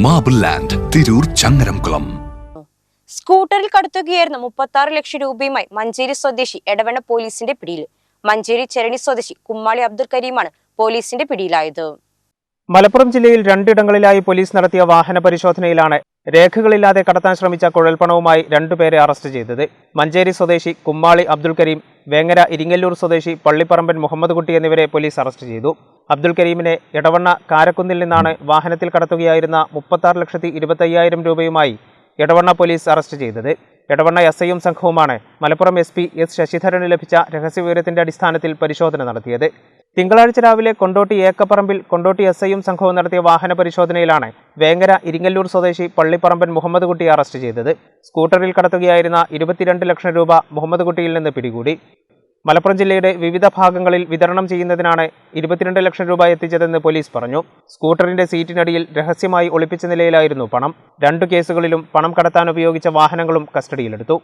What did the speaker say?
Marble land Tirur Changaramkulam സ്കൂട്ടറിൽ കടത്തുകയായിരുന്ന മുപ്പത്തി ആറ് ലക്ഷം രൂപയുമായി മഞ്ചേരി സ്വദേശി എടവണ്ണ പോലീസിന്റെ പിടിയിൽ. മഞ്ചേരി ചെരണി സ്വദേശി കുമ്മാളി അബ്ദുൽ കരീമാണ് പോലീസിന്റെ പിടിയിലായത്. മലപ്പുറം ജില്ലയിൽ രണ്ടിടങ്ങളിലായി പോലീസ് നടത്തിയ വാഹന പരിശോധനയിലാണ് രേഖകളില്ലാതെ കടത്താൻ ശ്രമിച്ച കുഴൽപ്പണവുമായി രണ്ടുപേരെ അറസ്റ്റ് ചെയ്തത്. മഞ്ചേരി സ്വദേശി കുമ്മാളി അബ്ദുൽ കരീം വേങ്ങര ഇരിങ്ങല്ലൂർ സ്വദേശി പള്ളിപ്പറമ്പൻ മുഹമ്മദ് കുട്ടി എന്നിവരെ പോലീസ് അറസ്റ്റ് ചെയ്തു. അബ്ദുൽ കരീമിനെ എടവണ്ണ കാരക്കുന്നിൽ നിന്നാണ് വാഹനത്തിൽ കടത്തുകയായിരുന്ന മുപ്പത്താറ് ലക്ഷത്തി ഇരുപത്തയ്യായിരം രൂപയുമായി എടവണ്ണ പോലീസ് അറസ്റ്റ് ചെയ്തത്. എടവണ്ണ എസ് ഐയും സംഘവുമാണ് മലപ്പുറം എസ് പി എസ് ശശിധരന് ലഭിച്ച രഹസ്യവിവരത്തിന്റെ അടിസ്ഥാനത്തിൽ പരിശോധന നടത്തിയത്. തിങ്കളാഴ്ച രാവിലെ കൊണ്ടോട്ടി ഏക്കപ്പറമ്പിൽ കൊണ്ടോട്ടി എസ് ഐയും സംഘവും നടത്തിയ വാഹന പരിശോധനയിലാണ് വേങ്ങര ഇരിങ്ങല്ലൂർ സ്വദേശി പള്ളിപ്പറമ്പൻ മുഹമ്മദ് കുട്ടിയെ അറസ്റ്റ് ചെയ്തത്. സ്കൂട്ടറിൽ കടത്തുകയായിരുന്ന ഇരുപത്തിരണ്ട് ലക്ഷം രൂപ മുഹമ്മദ് കുട്ടിയിൽ നിന്ന് പിടികൂടി. മലപ്പുറം ജില്ലയുടെ വിവിധ ഭാഗങ്ങളിൽ വിതരണം ചെയ്യുന്നതിനാണ് ഇരുപത്തിരണ്ട് ലക്ഷം രൂപ എത്തിച്ചതെന്ന് പോലീസ് പറഞ്ഞു. സ്കൂട്ടറിന്റെ സീറ്റിനടിയിൽ രഹസ്യമായി ഒളിപ്പിച്ച നിലയിലായിരുന്നു പണം. രണ്ടു കേസുകളിലും പണം കടത്താൻ ഉപയോഗിച്ച വാഹനങ്ങളും കസ്റ്റഡിയിലെടുത്തു.